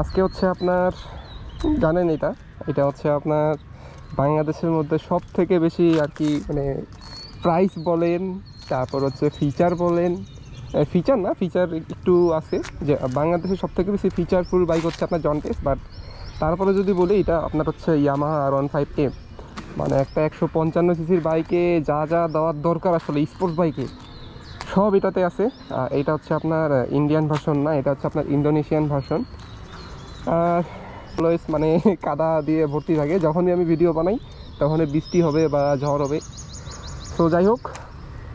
আজকে হচ্ছে আপনার, জানেন এটা এটা হচ্ছে আপনার বাংলাদেশের মধ্যে সব থেকে বেশি আর কি মানে প্রাইস বলেন, তারপর হচ্ছে ফিচার বলেন ফিচার না ফিচার একটু আছে যে বাংলাদেশের সব থেকে বেশি ফিচারফুল বাইক হচ্ছে আপনার জন্টেস বাট তারপরে যদি বলি এটা আপনার হচ্ছে Yamaha R one five M মানে একটা একশো পঞ্চান্ন সিসির বাইকে যা যা দেওয়ার দরকার আসলে স্পোর্টস বাইকে সব এটাতে আছে। এটা হচ্ছে আপনার ইন্ডিয়ান ভার্সন না, এটা হচ্ছে আপনার ইন্দোনেশিয়ান ভার্সন অলওয়েজ মানে কাদা দিয়ে ভর্তি থাকে। যখনই আমি ভিডিও বানাই, তখনই বৃষ্টি হবে বা ঝড় হবে। তো যাই হোক,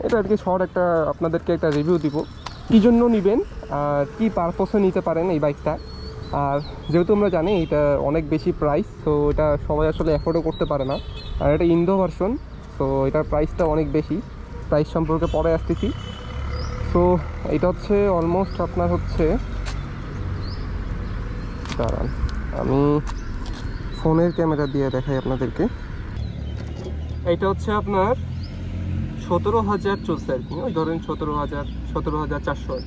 এটা আর কি শর্ট একটা আপনাদেরকে একটা রিভিউ দিব। কী জন্য নেবেন আর কী পারপসে নিতে পারেন এই বাইকটা আর যেহেতু আমরা জানি এটা অনেক বেশি প্রাইস তো এটা সবাই আসলে অ্যাফোর্ডও করতে পারে না। আর এটা ইন্দো ভার্সন তো এটার প্রাইসটা অনেক বেশি। প্রাইস সম্পর্কে পরে আসতেছি। তো এটা হচ্ছে অলমোস্ট আপনার হচ্ছে দাঁড়ান আমি ফোনের ক্যামেরা দিয়ে দেখাই আপনাদেরকে। এটা হচ্ছে আপনার সতেরো হাজার চলছে আর কি, ওই ধরেন সতেরো হাজার সতেরো হাজার চারশো আর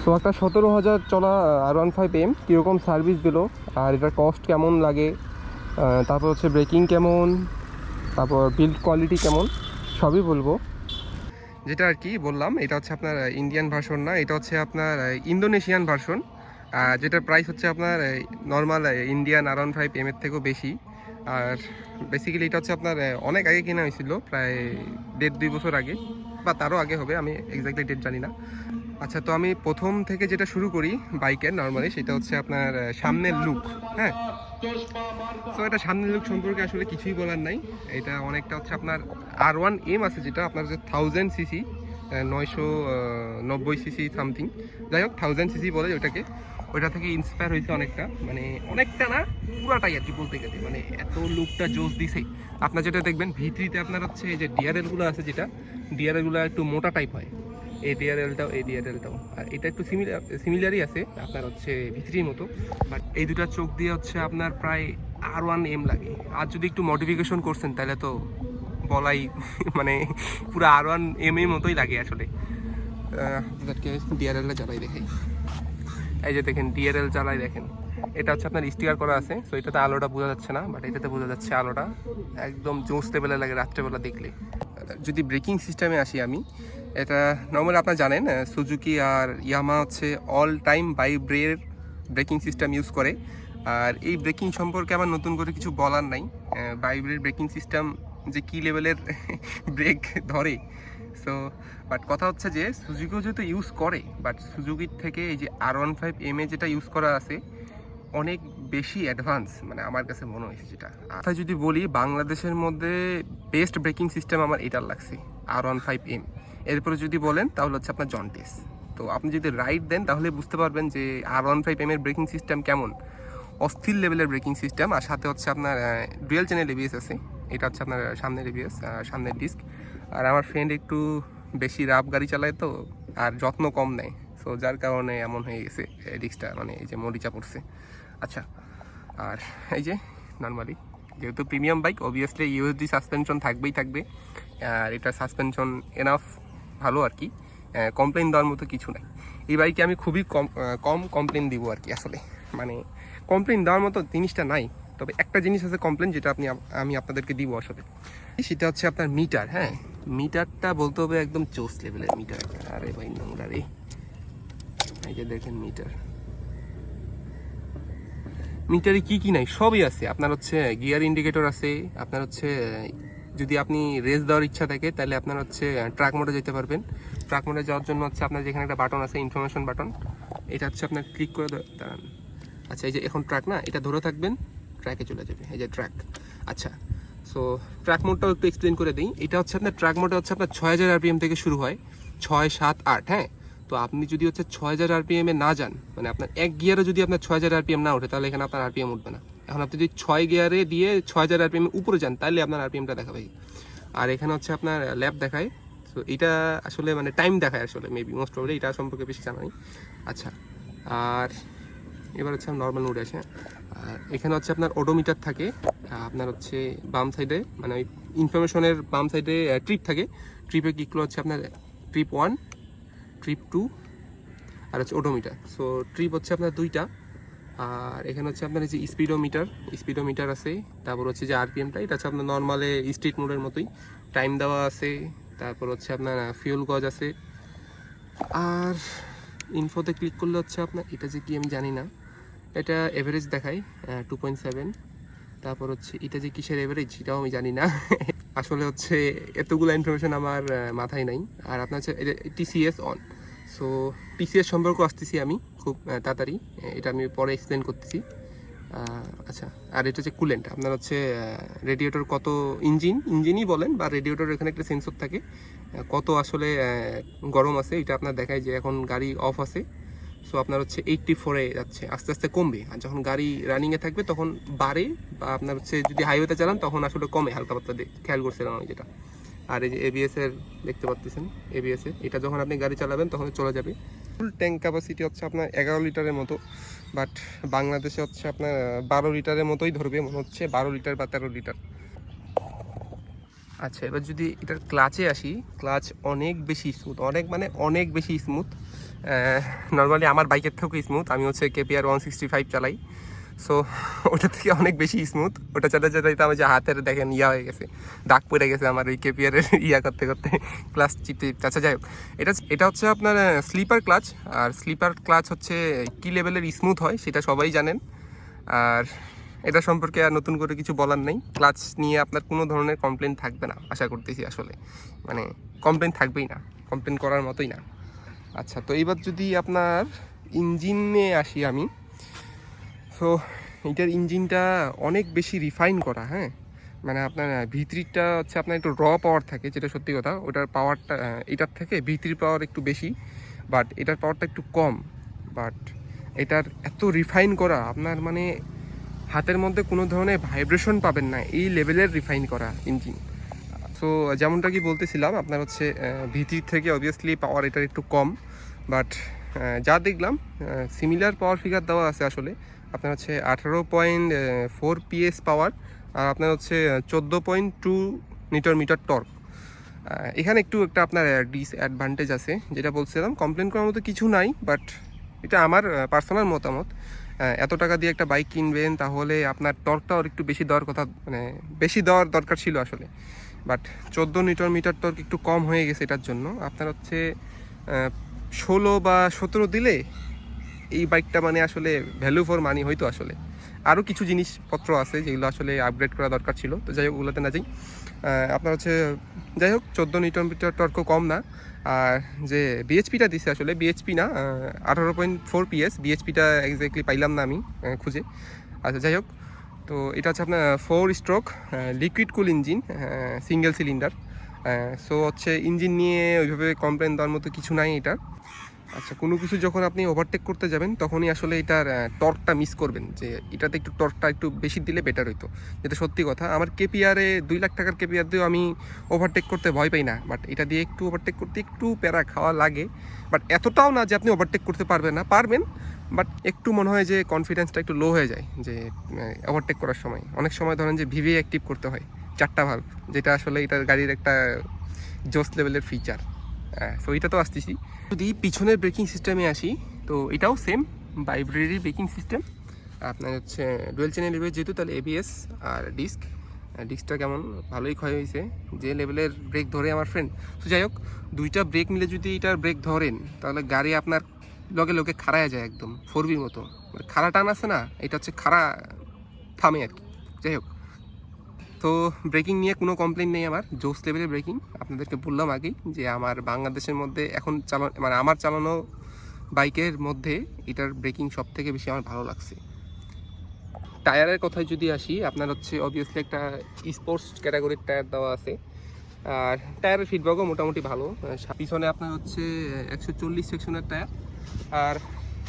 সো একটা সতেরো হাজার চলা আর ওয়ান ফাইভ এম কীরকম সার্ভিস দিল, আর এটার কস্ট কেমন লাগে তারপর হচ্ছে ব্রেকিং কেমন, তারপর বিল্ড কোয়ালিটি কেমন, সবই বলব। যেটা আর কি বললাম, এটা হচ্ছে আপনার ইন্ডিয়ান ভার্সন না, এটা হচ্ছে আপনার ইন্দোনেশিয়ান ভার্সন যেটার প্রাইস হচ্ছে আপনার normal Indian R one five M থেকেও বেশি। আর বেসিক্যালি এটা হচ্ছে আপনার অনেক আগে কেনা হয়েছিল, প্রায় দেড় দুই বছর আগে, বা তারও আগে হবে, আমি এক্স্যাক্টলি ডেট জানি না। আচ্ছা তো আমি প্রথম থেকে যেটা শুরু করি বাইকের নর্মালি সেটা হচ্ছে আপনার সামনের লুক হ্যাঁ? তো এটা সামনের লুক সম্পর্কে আসলে কিছুই বলার নাই। এটা অনেকটা হচ্ছে আপনার আর ওয়ান এম আছে যেটা আপনার হচ্ছে থাউজেন্ড সিসি নয়শো নব্বই সিসি সামথিং যাই হোক থাউজেন্ড সিসি বলে ওটাকে। ওইটা থেকে ইন্সপায়ার হয়েছে অনেকটা। মানে অনেকটা না, পুরাটাই আর কি বলতে গেলে। মানে এত লুকটা জোস দিছে। আপনার যেটা দেখবেন, ভিতরিতে আপনার হচ্ছে এই যে ডিআরএলগুলো আছে যেটা ডিআরএলগুলো একটু মোটা টাইপ হয়। এই ডিআরএলটাও এই ডিআরএলটাও আর এটা একটু সিমিলার সিমিলারই আছে, আপনার হচ্ছে ভিত্রির মতো। বাট এই দুটা চোখ দিয়ে হচ্ছে আপনার প্রায় আর ওয়ান এম লাগে। আর যদি একটু মডিফিকেশন করছেন, তাহলে তো বলাই মানে পুরো আর ওয়ান এম এর মতোই লাগে আসলে। আপনাদেরকে ডিআরএলটা চালাই দেখাই। এই যে দেখেন ডিআরএল চালাই দেখেন। এটা হচ্ছে আপনার স্টিকার করা আছে তো এটাতে আলোটা বোঝা যাচ্ছে না বাট এটাতে বোঝা যাচ্ছে আলোটা। একদম জোস লেভেলে লাগে রাত্রেবেলা দেখলে। যদি ব্রেকিং সিস্টেমে আসি আমি এটা নর্মালি আপনারা জানেন সুজুকি আর ইয়ামা হচ্ছে অল টাইম বাই ব্রের ব্রেকিং সিস্টেম ইউজ করে। আর এই ব্রেকিং সম্পর্কে আমার নতুন করে কিছু বলার নাই। বাইব্রের ব্রেকিং সিস্টেম যে কী লেভেলের ব্রেক ধরে। সো বাট কথা হচ্ছে যে, সুজুকিও যেহেতু ইউজ করে বাট সুজুকির থেকে এই যে আর ওয়ান ফাইভ এম এ যেটা ইউজ করা আছে, অনেক বেশি অ্যাডভান্স মানে আমার কাছে মনে হয়েছে যেটা। আর যদি বলি, বাংলাদেশের মধ্যে বেস্ট ব্রেকিং সিস্টেম আমার এটার লাগছে আর ওয়ান ফাইভ এম এরপরে যদি বলেন, তাহলে হচ্ছে আপনার জন্টিস তো আপনি যদি রাইড দেন, তাহলে বুঝতে পারবেন যে আর ওয়ান ফাইভ এম এর ব্রেকিং সিস্টেম কেমন। অস্থির লেভেলের ব্রেকিং সিস্টেম আর সাথে হচ্ছে আপনার ডুয়েল চ্যানেল এবিএস আছে। এটা হচ্ছে আপনার সামনের এবিএস সামনের ডিস্ক আর আমার ফ্রেন্ড একটু বেশি রাফ গাড়ি চালায় তো, আর যত্ন কম নেয়। সো যার কারণে এমন হয়ে গেছে ডিস্কটা মানে এই যে মরিচা পড়ছে। আচ্ছা আর এই যে নর্মালি যেহেতু premium bike obviously USD suspension থাকবেই থাকবে। আর এটা সাসপেনশন এনাফ ভালো আর কি। কমপ্লেন দেওয়ার মতো কিছু নাই। এই বাইকে আমি খুবই কম কম কমপ্লেন দিব আর কি আসলে। মানে কমপ্লেন দেওয়ার মতো জিনিসটা নাই। তবে একটা জিনিস আছে কমপ্লেন যেটা আপনি আমি আপনাদেরকে দিব আসলে। সেটা হচ্ছে আপনার মিটার হ্যাঁ? মিটারটা বলতে হবে একদম চোস লেভেলের মিটার আরে ভাই, নোংরা রে। এই যে দেখেন মিটার মিটারে কি কি নাই? সবই আছে। আপনার হচ্ছে গিয়ার ইন্ডিকেটর আছে, আপনার হচ্ছে যদি আপনি রেস দেওয়ার ইচ্ছা থাকে, তাহলে আপনার হচ্ছে ট্রাক মোডে যেতে পারবেন। ট্রাক মোডে যাওয়ার জন্য হচ্ছে আপনার যেখানে একটা বাটন আছে ইনফরমেশন বাটন এটা হচ্ছে আপনার ক্লিক করে দাঁড়ান। আচ্ছা এই যে এখন ট্রাক না, এটা ধরে থাকবেন ট্র্যাকে চলে যাবে, এই যে ট্র্যাক আচ্ছা সো ট্র্যাক মোডটাও একটু এক্সপ্লেন করে দিই। এটা হচ্ছে আপনার ট্র্যাক মোডটা হচ্ছে আপনার ছয় হাজার আরপিএম থেকে শুরু হয়, ছয়, সাত, আট হ্যাঁ? তো আপনি যদি হচ্ছে ছয় হাজার আরপিএম না যান মানে আপনার এক গিয়ারে যদি আপনার ছয় হাজার আরপিএম না ওঠে, তাহলে এখানে আপনার আরপিএম উঠবে না। এখন আপনি যদি ছয় গিয়ারে দিয়ে ছয় হাজার আরপিএম উপরে যান, তাহলে আপনার আরপিএমটা দেখাবে। আর এখানে হচ্ছে আপনার ল্যাব দেখায়। তো এটা আসলে মানে টাইম দেখায় আসলে মেবি মোস্ট প্রবলি এটা সম্পর্কে বেশি জানা নেই। আচ্ছা আর এবার হচ্ছে নর্মাল মোডে আছে আর এখানে হচ্ছে আপনার ওডোমিটার থাকে আপনার হচ্ছে বাম সাইডে মানে ওই ইনফরমেশনের বাম সাইডে ট্রিপ থাকে। ট্রিপে কীগুলো হচ্ছে আপনার ট্রিপ ওয়ান ট্রিপ টু আর হচ্ছে ওডোমিটার সো ট্রিপ হচ্ছে আপনার দুইটা। আর এখানে হচ্ছে আপনার এই যে স্পিডোমিটার স্পিডোমিটার আছে। তারপর হচ্ছে যে আরপিএমটা এটা হচ্ছে আপনার নর্মালে স্ট্রিট মোডের মতোই। টাইম দেওয়া আছে। তারপর হচ্ছে আপনার ফিউল গজ আছে। আর ইনফোতে ক্লিক করলে হচ্ছে আপনার, এটা যে কি আমি জানি না। এটা এভারেজ দেখায় টু পয়েন্ট সেভেন তারপর হচ্ছে এটা যে কিসের এভারেজ এটাও আমি জানি না। আসলে হচ্ছে এতগুলো ইনফরমেশন আমার মাথায় নাই। আর আপনার হচ্ছে টিসিএস অন সো পিসিএস সম্পর্ক আসতেছি আমি খুব তাড়াতাড়ি। এটা আমি পরে এক্সপ্লেন করতেছি। আচ্ছা আর এটা হচ্ছে কুলেন্ট আপনার হচ্ছে রেডিয়েটর কত ইঞ্জিন ইঞ্জিনই বলেন বা রেডিয়েটর এখানে একটা সেন্সর থাকে। কত আসলে গরম আছে, এটা আপনার দেখায় যে এখন গাড়ি অফ আছে। সো আপনার হচ্ছে এইটটি ফোরে যাচ্ছে, আস্তে আস্তে কমবে। আর যখন গাড়ি রানিংয়ে থাকবে, তখন বাড়ে বা আপনার হচ্ছে যদি হাইওয়েতে চালান, তখন আসলে কমে, হালকা পাতলা খেয়াল করছিলাম আমি যেটা। আর এই যে এবিএস এর দেখতে পাচ্ছেন এবিএস এর। এটা যখন আপনি গাড়ি চালাবেন, তখন চলে যাবে। ফুল ট্যাঙ্ক ক্যাপাসিটি হচ্ছে আপনার এগারো লিটারের মতো বাট বাংলাদেশে হচ্ছে আপনার বারো লিটারের মতোই ধরবে, মনে হচ্ছে বারো লিটার বা তেরো লিটার। আচ্ছা এবার যদি এটার ক্লাচে আসি ক্লাচ অনেক বেশি স্মুথ অনেক মানে অনেক বেশি স্মুথ নর্মালি আমার বাইকের থেকেও স্মুথ আমি হচ্ছে কেপিআর ওয়ান সিক্সটি ফাইভ চালাই। সো ওটা থেকে অনেক বেশি স্মুথ ওটা চালাতে চালাতে আমার যে হাতের দেখেন ইয়া হয়ে গেছে, দাগ পড়ে গেছে আমার ওই কেপিয়ারের ইয়া করতে করতে। ক্লাচ চিপতে। আচ্ছা যাই হোক। এটা এটা হচ্ছে আপনার স্লিপার ক্লাচ আর স্লিপার ক্লাচ হচ্ছে কি লেভেলের স্মুথ হয় সেটা সবাই জানেন। আর এটা সম্পর্কে আর নতুন করে কিছু বলার নেই। ক্লাচ নিয়ে আপনার কোনো ধরনের কমপ্লেন থাকবে না, আশা করতেছি আসলে। মানে কমপ্লেন থাকবেই না কমপ্লেন করার মতোই না। আচ্ছা তো এবার যদি আপনার ইঞ্জিনে আসি আমি। সো এটার ইঞ্জিনটা অনেক বেশি রিফাইন করা হ্যাঁ? মানে আপনার ভিতরিটা হচ্ছে আপনার একটু র পাওয়ার থাকে, যেটা সত্যি কথা, ওটার পাওয়ারটা এটার থেকে ভিতরির পাওয়ার একটু বেশি বাট এটার পাওয়ারটা একটু কম। বাট এটার এত রিফাইন করা, আপনার মানে হাতের মধ্যে কোনো ধরনের ভাইব্রেশন পাবেন না, এই লেভেলের রিফাইন করা ইঞ্জিন। সো যেমনটা কি বলতেছিলাম, আপনার হচ্ছে ভিতির থেকে অবভিয়াসলি পাওয়ার এটার একটু কম বাট যা দেখলাম সিমিলার পাওয়ার ফিগার দেওয়া আছে আসলে আপনার হচ্ছে আঠারো পয়েন্ট ফোর পিএস পাওয়ার আর আপনার হচ্ছে চোদ্দ point two meter meter torque এখানে একটু একটা আপনার ডিসঅ্যাডভান্টেজ আছে, যেটা বলছিলাম কমপ্লেন করার মতো কিছু নাই বাট এটা আমার পার্সোনাল মতামত। এত টাকা দিয়ে একটা বাইক কিনবেন, তাহলে আপনার টর্কটা আর একটু বেশি দেওয়ার কথা মানে বেশি দেওয়ার দরকার ছিল আসলে। বাট চোদ্দ নিউটন মিটার টর্ক একটু কম হয়ে গেছে এটার জন্য। আপনার হচ্ছে ষোলো বা সতেরো দিলে এই বাইকটা মানে আসলে ভ্যালু ফর মানি হয়তো আসলে। আরও কিছু জিনিসপত্র আছে যেগুলো আসলে আপগ্রেড করা দরকার ছিল, তো যাই হোক ওগুলোতে না যাই। আপনার হচ্ছে, যাই হোক, চোদ্দ নিউটন মিটার টর্ক কম না। আর যে বিএচপিটা দিছে আসলে বিএচপি না আঠারো পয়েন্ট ফোর পিএস বিএচপিটা এক্স্যাক্টলি পাইলাম না আমি খুঁজে। আচ্ছা যাই হোক, তো এটা হচ্ছে আপনার four stroke liquid cool engine single cylinder so হচ্ছে ইঞ্জিন নিয়ে ওইভাবে কমপ্লেন দেওয়ার মতো কিছু নাই এটার আচ্ছা কোনো কিছু যখন আপনি ওভারটেক করতে যাবেন, তখনই আসলে এটার টর্কটা মিস করবেন, যে এটাতে একটু টর্কটা একটু বেশি দিলে বেটার হইতো। যেটা সত্যি কথা, আমার কেপিআরে দুই লাখ টাকার কেপিআর দিয়েও আমি ওভারটেক করতে ভয় পাই না বাট এটা দিয়ে একটু ওভারটেক করতে একটু প্যারা খাওয়া লাগে। বাট এতটাও না যে আপনি ওভারটেক করতে পারবেন না, পারবেন বাট একটু মনে হয় যে কনফিডেন্সটা একটু লো হয়ে যায়, যে ওভারটেক করার সময়। অনেক সময় ধরেন যে ভিভি অ্যাক্টিভ করতে হয়, চারটা ভাল্ব যেটা আসলে এটার গাড়ির একটা জোস লেভেলের ফিচার সো এটা তো আসতেছি। যদি পিছনের ব্রেকিং সিস্টেমে আসি, তো এটাও সেম ভাইব্রেরি ব্রেকিং সিস্টেম আপনার হচ্ছে ডুয়েল চ্যানেল এবিএস যেহেতু, তাহলে এবিএস আর ডিস্ক ডিস্কটা কেমন? ভালোই ক্ষয় হয়েছে। যে লেভেলের ব্রেক ধরে আমার ফ্রেন্ড তো যাই হোক, দুইটা ব্রেক মিলে যদি এটার ব্রেক ধরেন, তাহলে গাড়ি আপনার লগে লগে খাড়ায় যায় একদম, ফোরবির মতো। মানে খাড়া টান আছে না, এটা হচ্ছে খাড়া থামে আর কি। যাই হোক তো ব্রেকিং নিয়ে কোনো কমপ্লেন নেই আমার জোস লেভেলের ব্রেকিং আপনাদেরকে বললাম আগেই যে আমার বাংলাদেশের মধ্যে এখন চালানো মানে আমার চালানো বাইকের মধ্যে এটার ব্রেকিং সব থেকে বেশি আমার ভালো লাগছে। টায়ারের কথায় যদি আসি, আপনার হচ্ছে অবভিয়াসলি একটা স্পোর্টস ক্যাটাগরির টায়ার দেওয়া আছে। আর টায়ারের ফিডব্যাকও মোটামুটি ভালো। পিছনে আপনার হচ্ছে একশো চল্লিশ সেকশনের টায়ার। আর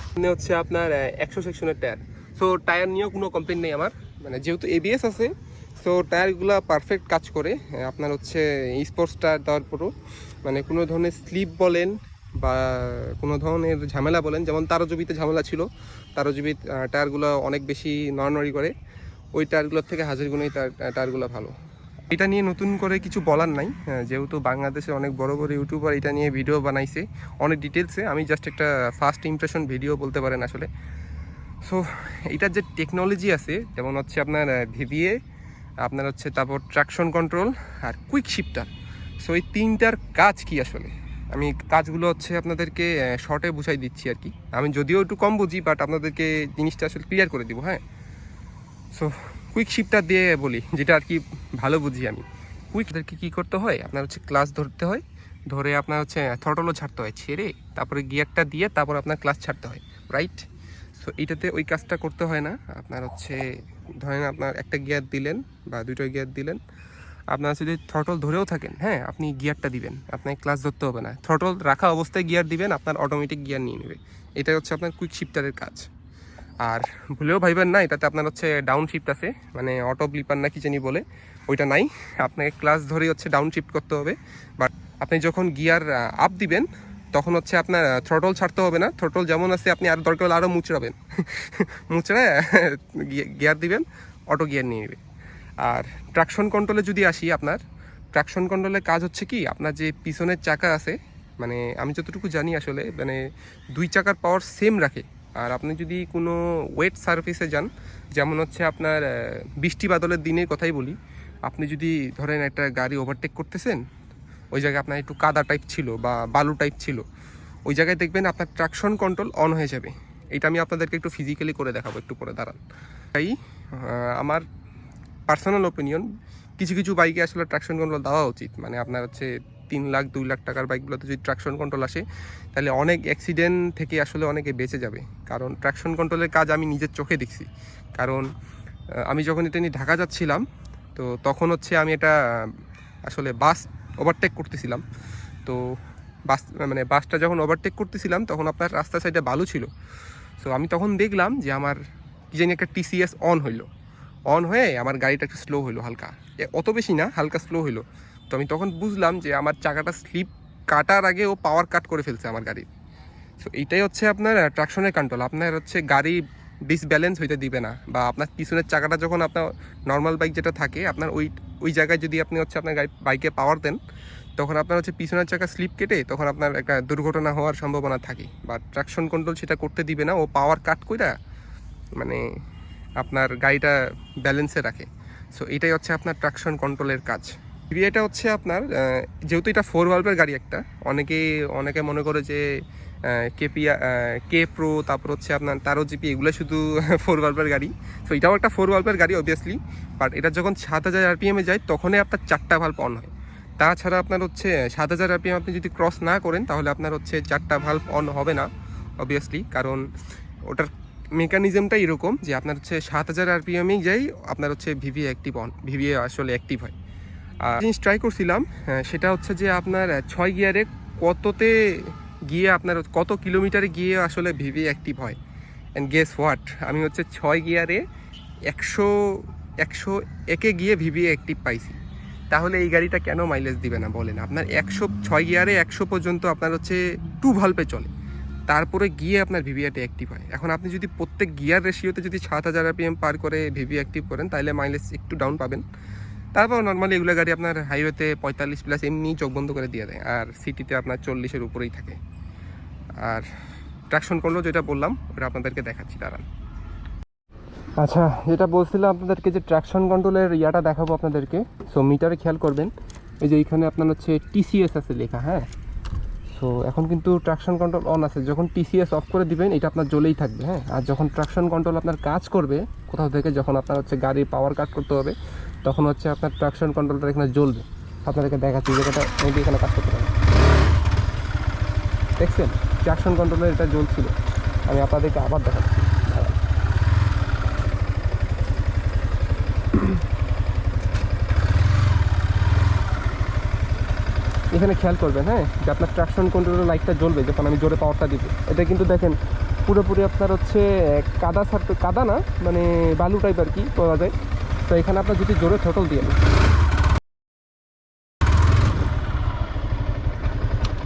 সামনে হচ্ছে আপনার একশো সেকশনের টায়ার। সো টায়ার নিয়েও কোনো কমপ্লেন নেই আমার। মানে যেহেতু এবিএস আছে সো টায়ারগুলো পারফেক্ট কাজ করে। আপনার হচ্ছে স্পোর্টস টায়ার দেওয়ার পরও মানে কোনো ধরনের স্লিপ বলেন বা কোনো ধরনের ঝামেলা বলেন, যেমন তারো জবিতে ঝামেলা ছিল তারো জবিত টায়ারগুলো অনেক বেশি নড়নড়ি করে, ওই টায়ারগুলোর থেকে হাজার গুণেই টায়ারগুলো ভালো। এটা নিয়ে নতুন করে কিছু বলার নাই যেহেতু বাংলাদেশে অনেক বড় বড় ইউটিউবার এটা নিয়ে ভিডিও বানাইছে, অনেক ডিটেলসে আমি জাস্ট একটা ফার্স্ট ইমপ্রেশন ভিডিও বলতে পারেন আসলে। সো এটার যে টেকনোলজি আছে, যেমন হচ্ছে আপনার ভিভিএ আপনার হচ্ছে তারপর ট্রাকশন কন্ট্রোল আর কুইক শিফটার সো এই তিনটার কাজ কি আসলে? আমি কাজগুলো হচ্ছে আপনাদেরকে শর্টে বুঝাই দিচ্ছি আর কি। আমি যদিও একটু কম বুঝি বাট আপনাদেরকে জিনিসটা আসলে ক্লিয়ার করে দিব হ্যাঁ? সো কুইক শিফটার দিয়ে বলি, যেটা আর কি ভালো বুঝি আমি। কুইকদেরকে কী করতে হয়? আপনার হচ্ছে ক্লাস ধরতে হয়, ধরে আপনার হচ্ছে থ্রটলও ছাড়তে হয়, ছেড়ে তারপরে গিয়ারটা দিয়ে তারপর আপনার ক্লাস ছাড়তে হয় রাইট সো এইটাতে ওই কাজটা করতে হয় না। আপনার হচ্ছে ধরেন আপনার একটা গিয়ার দিলেন বা দুটো গিয়ার দিলেন, আপনার যদি থ্রটল ধরেও থাকেন হ্যাঁ আপনি গিয়ারটা দিবেন আপনাকে ক্লাস ধরতে হবে না। থ্রটল রাখা অবস্থায় গিয়ার দিবেন, আপনার অটোমেটিক গিয়ার নিয়ে নেবে। এটাই হচ্ছে আপনার কুইক শিফটারের কাজ। আর ভুলেও ভাইবেন না, এটাতে আপনার হচ্ছে ডাউন শিফট আছে মানে অটো ব্লিপার না জানি বলে, ওইটা নাই। আপনাকে ক্লাস ধরেই হচ্ছে ডাউন শিফট করতে হবে। বাট আপনি যখন গিয়ার আপ দিবেন তখন হচ্ছে আপনার থ্রটল ছাড়তে হবে না। থ্রটল যেমন আছে, আপনি আর দরকার হলে আরও মুচড়াবেন। মুচড়ায় গিয়ার দিবেন অটো গিয়ার নিয়ে নেবে আর ট্রাকশন কন্ট্রোলে যদি আসি আপনার ট্রাকশন কন্ট্রোলের কাজ হচ্ছে কি, আপনার যে পিছনের চাকা আছে মানে আমি যতটুকু জানি আসলে মানে দুই চাকার পাওয়ার সেম রাখে। আর আপনি যদি কোনো ওয়েট সার্ভিসে যান, যেমন হচ্ছে আপনার বৃষ্টি বাদলের দিনের কথাই বলি, আপনি যদি ধরেন একটা গাড়ি ওভারটেক করতেছেন ওই জায়গায় আপনার একটু কাদা টাইপ ছিল বা বালু টাইপ ছিল, ওই জায়গায় দেখবেন আপনার ট্রাকশন কন্ট্রোল অন হয়ে যাবে। এটা আমি আপনাদেরকে একটু ফিজিক্যালি করে দেখাবো, একটু পরে দাঁড়ান। তাই আমার পার্সোনাল ওপিনিয়ন কিছু কিছু বাইকে আসলে ট্রাকশন কন্ট্রোল দেওয়া উচিত। মানে আপনার হচ্ছে তিন লাখ, দুই লাখ টাকার বাইকগুলোতে যদি ট্রাকশন কন্ট্রোল আসে, তাহলে অনেক অ্যাক্সিডেন্ট থেকে আসলে অনেকে বেঁচে যাবে। কারণ ট্রাকশন কন্ট্রোলের কাজ আমি নিজের চোখে দেখছি। কারণ আমি যখন এটা নিয়ে ঢাকা যাচ্ছিলাম, তো তখন হচ্ছে আমি এটা, আসলে বাস ওভারটেক করতেছিলাম। তো বাস মানে বাসটা যখন ওভারটেক করতেছিলাম, তখন আপনার রাস্তার সাইডে বালু ছিল। সো আমি তখন দেখলাম যে আমার কি জানি একটা টিসিএস অন হইল। অন হয়ে আমার গাড়িটা একটু স্লো হইল হালকা। অত বেশি না, হালকা স্লো হইল। তো আমি তখন বুঝলাম যে আমার চাকাটা স্লিপ কাটার আগে ও পাওয়ার কাট করে ফেলছে আমার গাড়ির সো এইটাই হচ্ছে আপনার ট্রাকশনের কন্ট্রোল আপনার হচ্ছে গাড়ি ডিসব্যালেন্স হইতে দিবে না। বা আপনার পিছনের চাকাটা যখন আপনার নর্মাল বাইক যেটা থাকে, আপনার ওই ওই জায়গায় যদি আপনি হচ্ছে আপনার বাইকে পাওয়ার দেন, তখন আপনার হচ্ছে পিছনের চাকা স্লিপ কেটে তখন আপনার একটা দুর্ঘটনা হওয়ার সম্ভাবনা থাকে। বা ট্রাকশন কন্ট্রোল সেটা করতে দিবে না, ও পাওয়ার কাট কইরা মানে আপনার গাড়িটা ব্যালেন্সে রাখে। সো এটাই হচ্ছে আপনার ট্রাকশন কন্ট্রোলের কাজ। এটা হচ্ছে আপনার যেহেতু এটা ফোর ভালভের গাড়ি একটা, অনেকে অনেকে মনে করে যে কেপি কে প্রো তারপর হচ্ছে আপনার তারো জিপি এগুলো শুধু ফোর ভালভের গাড়ি। তো এটাও একটা ফোর ভালভের গাড়ি অবভিয়াসলি বাট এটা যখন সাত হাজার আরপিএমে যায়, তখনই আপনার চারটা ভাল্ব অন হয়। তাছাড়া আপনার হচ্ছে, সাত হাজার আরপিএম আপনি যদি ক্রস না করেন, তাহলে আপনার হচ্ছে চারটা ভাল্ব অন হবে না অবভিয়াসলি কারণ ওটার মেকানিজমটা এরকম যে আপনার হচ্ছে সাত হাজার আরপিএমেই যাই আপনার হচ্ছে ভিভিএ অ্যাক্টিভ অন ভিভিএ আসলে অ্যাক্টিভ হয়। আর জিনিস ট্রাই করছিলাম সেটা হচ্ছে যে আপনার ছয় গিয়ারে কততে গিয়ে আপনার কত কিলোমিটারে গিয়ে আসলে ভিভি অ্যাক্টিভ হয়? অ্যান্ড গেস হোয়াট আমি হচ্ছে ছয় গিয়ারে একশো একশো একে গিয়ে ভিভি অ্যাক্টিভ পাইছি। তাহলে এই গাড়িটা কেন মাইলেজ দিবে না বলেন? আপনার একশো, ছয় গিয়ারে একশো পর্যন্ত আপনার হচ্ছে টু ভাল্পে চলে। তারপরে গিয়ে আপনার ভিভিআইটি অ্যাক্টিভ হয়। এখন আপনি যদি প্রত্যেক গিয়ার রেশিওতে যদি সাত হাজার আরপিএম পার করে ভিভি অ্যাক্টিভ করেন, তাহলে মাইলেজ একটু ডাউন পাবেন। তারপর নর্মালি এগুলো গাড়ি আপনার হাইওয়েতে পঁয়তাল্লিশ প্লাস এমনি চোখ বন্ধ করে দিয়ে দেয়। আর সিটিতে আপনার চল্লিশের উপরেই থাকে। আর ট্রাকশন করল যেটা বললাম, ওটা আপনাদেরকে দেখাচ্ছি, দাঁড়ান। আচ্ছা যেটা বলছিলাম আপনাদেরকে যে ট্র্যাকশন কন্ট্রোলের ইয়াটা দেখাবো আপনাদেরকে সো মিটারে খেয়াল করবেন। এই যে এইখানে আপনার হচ্ছে টিসিএস আছে লেখা হ্যাঁ? সো এখন কিন্তু ট্রাকশন কন্ট্রোল অন আছে। যখন টিসিএস অফ করে দিবেন, এটা আপনার জ্বলেই থাকবে হ্যাঁ? আর যখন ট্র্যাকশন কন্ট্রোল আপনার কাজ করবে, কোথাও থেকে যখন আপনার হচ্ছে গাড়ির পাওয়ার কাট করতে হবে, তখন হচ্ছে আপনার ট্র্যাকশন কন্ট্রোলটা এখানে জ্বলবে। আপনাদেরকে দেখাচ্ছি মেবি এখানে কাজ করতে পারে দেখছেন? ট্রাকশন কন্ট্রোলের এটা জ্বলছিল। আমি আপনাদেরকে আবার দেখাচ্ছি। এখানে খেয়াল করবেন হ্যাঁ? যে আপনার ট্রাকশন কন্ট্রোলের লাইটটা জ্বলবে যখন আমি জোরে পাওয়ারটা দিব। এটা কিন্তু দেখেন, পুরোপুরি আপনার হচ্ছে কাদা সার কাদা না মানে বালু টাইপ আর কি পাওয়া যায়। তো এখানে আপনার যদি জোরে থটল দিয়ে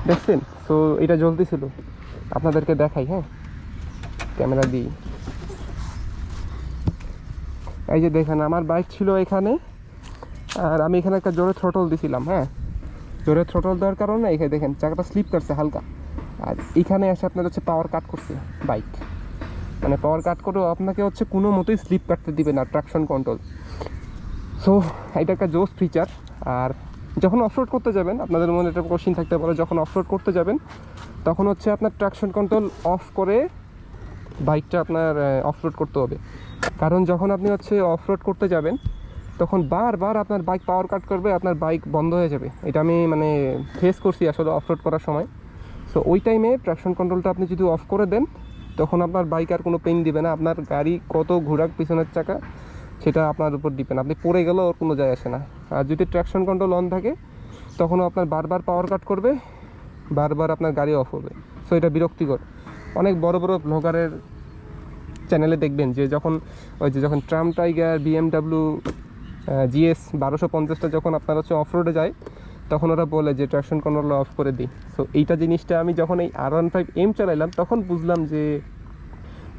দেখছেন? সো এটা জ্বলতেছিল। আপনাদেরকে দেখাই হ্যাঁ? ক্যামেরা দিই। এই যে দেখেন, আমার বাইক ছিল এখানে, আর আমি এখানে একটা জোরে থ্রোটল দিছিলাম হ্যাঁ? জোরে থ্রোটল দেওয়ার কারণে এখানে দেখেন, চাকাটা স্লিপ করছে হালকা। আর এখানে এসে আপনার হচ্ছে পাওয়ার কাট করছে বাইক মানে পাওয়ার কাট করেও আপনাকে হচ্ছে কোনো মতোই স্লিপ কাটতে দিবে না ট্রাকশন কন্ট্রোল সো এটা একটা জোস ফিচার আর যখন অফরোড করতে যাবেন, আপনাদের মনে একটা কোশ্চিন থাকতে পারে, যখন অফরোড করতে যাবেন, তখন হচ্ছে আপনার ট্রাকশন কন্ট্রোল অফ করে বাইকটা আপনার অফরোড করতে হবে। কারণ যখন আপনি হচ্ছে অফরোড করতে যাবেন, তখন বারবার আপনার বাইক পাওয়ার কাট করবে, আপনার বাইক বন্ধ হয়ে যাবে। এটা আমি মানে ফেস করছি আসলে অফরোড করার সময়। সো ওই টাইমে ট্রাকশন কন্ট্রোলটা আপনি যদি অফ করে দেন, তখন আপনার বাইক আর কোনো পেন দিবে না। আপনার গাড়ি কত ঘোরাক পিছনের চাকা সেটা আপনার উপর ডিপেন্ড আপনি পড়ে গেলেও ওর কোনো যায় আসে না। আর যদি ট্র্যাকশন কন্ট্রোল অন থাকে, তখনও আপনার বারবার পাওয়ার কাট করবে, বারবার আপনার গাড়ি অফ হবে। সো এটা বিরক্তিকর। অনেক বড় বড় ব্লগারের চ্যানেলে দেখবেন যে যখন, ওই যে যখন ট্রাম টাইগার বিএমডাব্লিউ জিএস বারোশো পঞ্চাশটা যখন আপনার হচ্ছে অফ রোডে যায়, তখন ওরা বলে যে ট্র্যাকশন কন্ট্রোল অফ করে দিই। সো এইটা জিনিসটা আমি যখন এই আর ওয়ান ফাইভ এম চালাইলাম, তখন বুঝলাম যে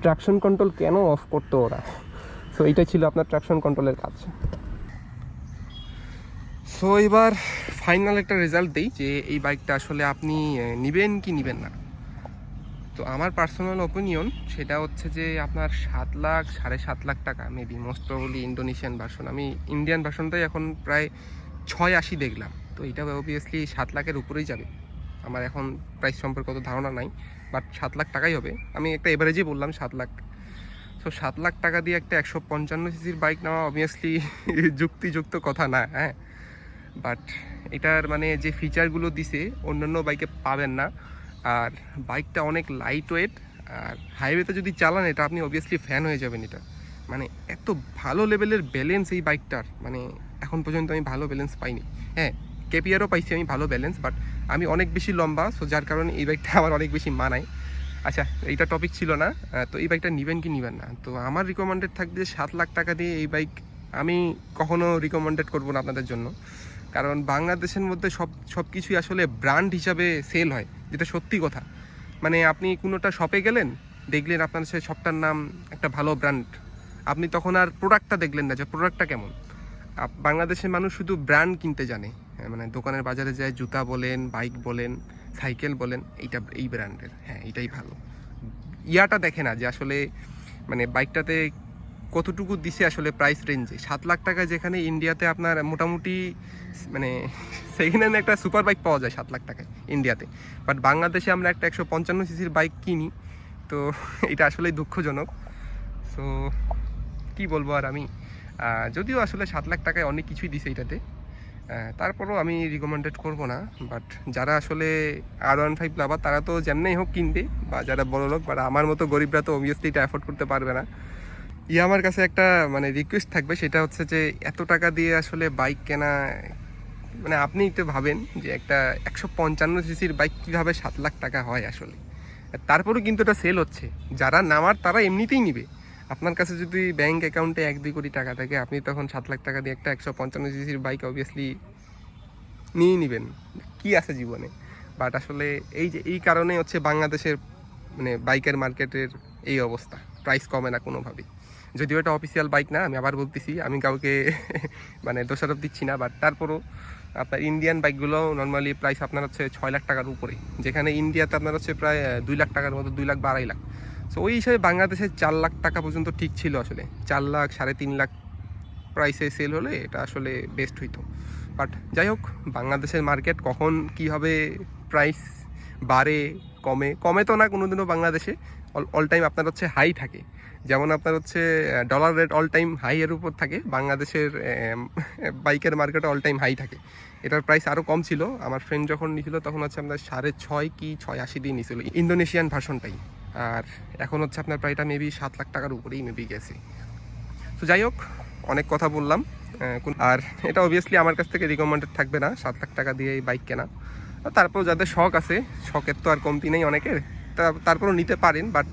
ট্র্যাকশন কন্ট্রোল কেন অফ করতো ওরা? সো এইটাই ছিল আপনার ট্র্যাকশন কন্ট্রোলের কাজ। সো এবার ফাইনাল একটা রেজাল্ট দিই যে এই বাইকটা আসলে আপনি নিবেন কি নিবেন না। তো আমার পার্সোনাল ওপিনিয়ন সেটা হচ্ছে যে আপনার সাত লাখ, সাড়ে সাত লাখ টাকা maybe most probably Indonesian version আমি ইন্ডিয়ান ভার্সনটাই এখন প্রায় ছয় আশি দেখলাম। তো এটা অবভিয়াসলি সাত লাখের উপরেই যাবে। আমার এখন প্রাইস সম্পর্কে অত ধারণা নাই বাট সাত লাখ টাকাই হবে। আমি একটা এভারেজই বললাম সাত লাখ সো সাত লাখ টাকা দিয়ে একটা একশো পঞ্চান্ন সিসির বাইক নেওয়া অবভিয়াসলি যুক্তিযুক্ত কথা না হ্যাঁ? বাট এটার মানে যে ফিচারগুলো দিছে, অন্যান্য বাইকে পাবেন না। আর বাইকটা অনেক লাইট ওয়েট আর হাইওয়েতে যদি চালান, এটা আপনি অবভিয়াসলি ফ্যান হয়ে যাবেন এটা। মানে এত ভালো লেভেলের ব্যালেন্স এই বাইকটার মানে এখন পর্যন্ত আমি ভালো ব্যালেন্স পাইনি। হ্যাঁ কেপিআরও পাইছি আমি ভালো ব্যালেন্স বাট আমি অনেক বেশি লম্বা সো যার কারণে এই বাইকটা আমার অনেক বেশি মানায়। আচ্ছা এইটা টপিক ছিল না তো এই বাইকটা নেবেন কি নেবেন না? তো আমার রিকমেন্ডেড থাকবে সাত লাখ টাকা দিয়ে এই বাইক আমি কখনো রিকমেন্ডেড করব না আপনাদের জন্য। কারণ বাংলাদেশের মধ্যে সব সব কিছুই আসলে ব্র্যান্ড হিসাবে সেল হয় যেটা সত্যি কথা। মানে আপনি কোনোটা শপে গেলেন দেখলেন আপনার সেই শপটার নাম একটা ভালো ব্র্যান্ড আপনি তখন আর প্রোডাক্টটা দেখলেন না যে প্রোডাক্টটা কেমন। বাংলাদেশের মানুষ শুধু ব্র্যান্ড কিনতে জানে। হ্যাঁ, মানে দোকানের বাজারে যায় জুতা বলেন বাইক বলেন। সাইকেল বলেন, এইটা, এই ব্র্যান্ডের হ্যাঁ এটাই ভালো। ইয়াটা দেখে না যে আসলে মানে বাইকটাতে কতটুকু দিছে আসলে প্রাইস রেঞ্জে সাত লাখ টাকা যেখানে ইন্ডিয়াতে আপনার মোটামুটি মানে হ্যান্ড একটা সুপার বাইক পাওয়া যায় সাত লাখ টাকায় ইন্ডিয়াতে। বাট বাংলাদেশে আমরা একটা একশো পঞ্চান্ন সিসির বাইক কিনি, তো এটা আসলেই দুঃখজনক। সো কি বলব আর আমি? যদিও আসলে সাত লাখ টাকায় অনেক কিছুই দিছে এটাতে তারপরও আমি রিকমেন্ডেড করব না বাট যারা আসলে আর ওয়ান ফাইভ লাভার তারা তো যেমনি হোক কিনবে, বা যারা বড় লোক বা আমার মতো গরিবরা তো অবভিয়াসলি এটা অ্যাফোর্ড করতে পারবে না। ই আমার কাছে একটা মানে রিকোয়েস্ট থাকবে, সেটা হচ্ছে যে, এত টাকা দিয়ে আসলে বাইক কেনা মানে আপনি তো ভাবেন যে একটা একশো পঞ্চান্ন সিসির বাইক কীভাবে সাত লাখ টাকা হয় আসলে। তারপরেও কিন্তু এটা সেল হচ্ছে। যারা নামার তারা এমনিতেই নিবে। আপনার কাছে যদি ব্যাংক অ্যাকাউন্টে এক, দুই কোটি টাকা থাকে, আপনি তখন সাত লাখ টাকা দিয়ে একটা একশো পঞ্চান্ন সিসির বাইক অবভিয়াসলি নিয়ে নেবেন। কি আছে জীবনে? বাট আসলে এই যে, এই কারণে হচ্ছে বাংলাদেশের মানে বাইকের মার্কেটের এই অবস্থা। প্রাইস কমে না কোনোভাবেই। যদিও এটা অফিসিয়াল বাইক না, আমি আবার বলতেছি, আমি কাউকে মানে দোষারোপ দিচ্ছি না বাট তারপরও আপনার ইন্ডিয়ান বাইকগুলো নর্মালি প্রাইস আপনার হচ্ছে ছয় লাখ টাকার উপরে যেখানে ইন্ডিয়াতে আপনার হচ্ছে প্রায় দুই লাখ টাকার মতো, দুই লাখ বা আড়াই লাখ। সো ওই হিসাবে বাংলাদেশে চার লাখ টাকা পর্যন্ত ঠিক ছিল আসলে। চার লাখ, সাড়ে তিন লাখ প্রাইসে সেল হলে এটা আসলে বেস্ট হইতো। বাট যাই হোক, বাংলাদেশের মার্কেট কখন কীভাবে প্রাইস বাড়ে, কমে কমে তো না কোনোদিনও বাংলাদেশে। অল টাইম আপনার হচ্ছে হাই থাকে। যেমন আপনার হচ্ছে dollar rate all time high এর উপর থাকে। বাংলাদেশের বাইকের মার্কেটে অল টাইম হাই থাকে। এটার প্রাইস আরও কম ছিল। আমার ফ্রেন্ড যখন নিয়েছিল তখন হচ্ছে আপনার সাড়ে ছয় কি ছয় আশি দিয়ে নিয়েছিল ইন্দোনেশিয়ান ভার্সনটাই আর এখন হচ্ছে আপনার প্রায়টা মেবি সাত লাখ টাকার উপরেই মেবি গেছে। তো যাই হোক, অনেক কথা বললাম আর এটা অবভিয়াসলি আমার কাছ থেকে রিকমেন্ডেড থাকবে না, সাত লাখ টাকা দিয়ে এই বাইক কেনা। তারপর যাদের শখ আছে, শখের তো আর কমতি নেই অনেকের তারপরও নিতে পারেন বাট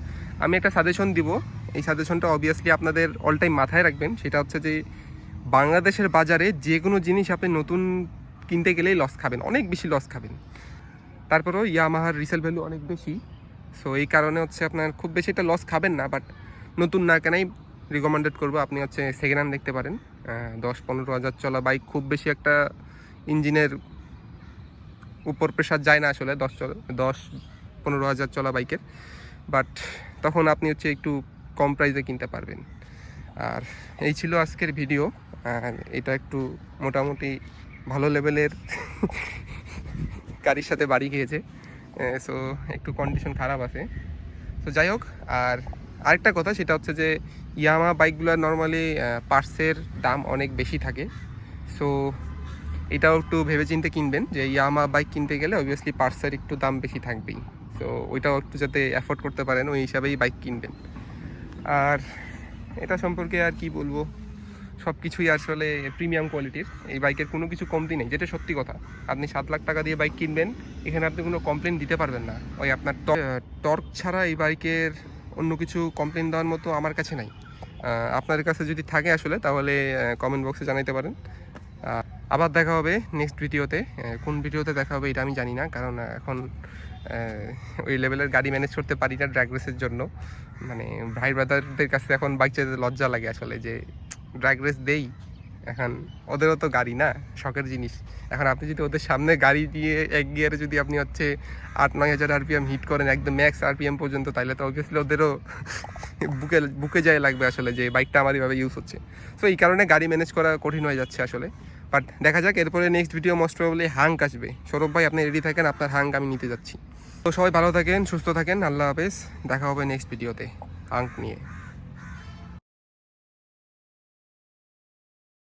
আমি একটা সাজেশন দিব। এই সাজেশনটা অবভিয়াসলি আপনাদের অল টাইম মাথায় রাখবেন, সেটা হচ্ছে যে বাংলাদেশের বাজারে যে কোনো জিনিস আপনি নতুন কিনতে গেলেই লস খাবেন, অনেক বেশি লস খাবেন। তারপরেও ইয়ামাহার রিসেল ভ্যালু অনেক বেশি। সো এই কারণে হচ্ছে আপনার খুব বেশি একটা লস খাবেন না বাট নতুন না কেনাই রিকমেন্ডেড করব। আপনি হচ্ছে সেকেন্ড হ্যান্ড দেখতে পারেন। দশ পনেরো হাজার চলা বাইক খুব বেশি একটা ইঞ্জিনের উপর প্রেশার যায় না আসলে, দশ দশ পনেরো হাজার চলা বাইকের বাট তখন আপনি হচ্ছে একটু কম প্রাইসে কিনতে পারবেন। আর এই ছিল আজকের ভিডিও আর এটা একটু মোটামুটি ভালো লেভেলের গাড়ির সাথে বাড়ি খেয়েছে সো একটু কন্ডিশন খারাপ আছে। তো যাই হোক আর আরেকটা কথা, সেটা হচ্ছে যে ইয়ামা বাইকগুলো নর্মালি পার্টসের দাম অনেক বেশি থাকে। সো এটাও একটু ভেবেচিন্তে কিনবেন যে ইয়ামা বাইক কিনতে গেলে অবভিয়াসলি পার্টসের একটু দাম বেশি থাকবেই। সো ওইটাও একটু যাতে অ্যাফোর্ড করতে পারেন, ওই হিসাবেই বাইক কিনবেন। আর এটা সম্পর্কে আর কি বলব? সব কিছুই আসলে প্রিমিয়াম কোয়ালিটির এই বাইকের কোনো কিছু কমতি নেই, যেটা সত্যি কথা। আপনি সাত লাখ টাকা দিয়ে বাইক কিনবেন, এখানে আপনি কোনো কমপ্লেন দিতে পারবেন না। ওই আপনার টর্ক ছাড়া এই বাইকের অন্য কিছু কমপ্লেন দেওয়ার মতো আমার কাছে নাই। আপনাদের কাছে যদি থাকে আসলে, তাহলে কমেন্ট বক্সে জানাইতে পারেন। আবার দেখা হবে নেক্সট ভিডিওতে কোন ভিডিওতে দেখা হবে এটা আমি জানি না, কারণ এখন ওই লেভেলের গাড়ি ম্যানেজ করতে পারি না ড্র্যাগ রেসের জন্য। মানে ভাই ব্রাদারদের কাছে এখন বাইক চালাতে লজ্জা লাগে আসলে, যে ড্র্যাগ রেস দেই। এখন ওদেরও তো গাড়ি না, শখের জিনিস। এখন আপনি যদি ওদের সামনে গাড়ি দিয়ে এক গিয়ারে যদি আপনি হচ্ছে আট, নয় হাজার আরপিএম হিট করেন, একদম ম্যাক্স আরপিএম পর্যন্ত তাহলে তো অবভিয়াসলি ওদেরও বুকে বুকে যায় লাগবে আসলে যে বাইকটা আমার এভাবে ইউজ হচ্ছে। সো এই কারণে গাড়ি ম্যানেজ করা কঠিন হয়ে যাচ্ছে আসলে। বাট দেখা যাক, এরপরে next video most probably hunk আসবে। সৌরভ ভাই, আপনি রেডি থাকেন? আপনার হাঙ্ক আমি নিতে যাচ্ছি। তো সবাই ভালো থাকেন, সুস্থ থাকেন, আল্লাহ হাফেজ। দেখা হবে নেক্সট ভিডিওতে হাঙ্ক নিয়ে।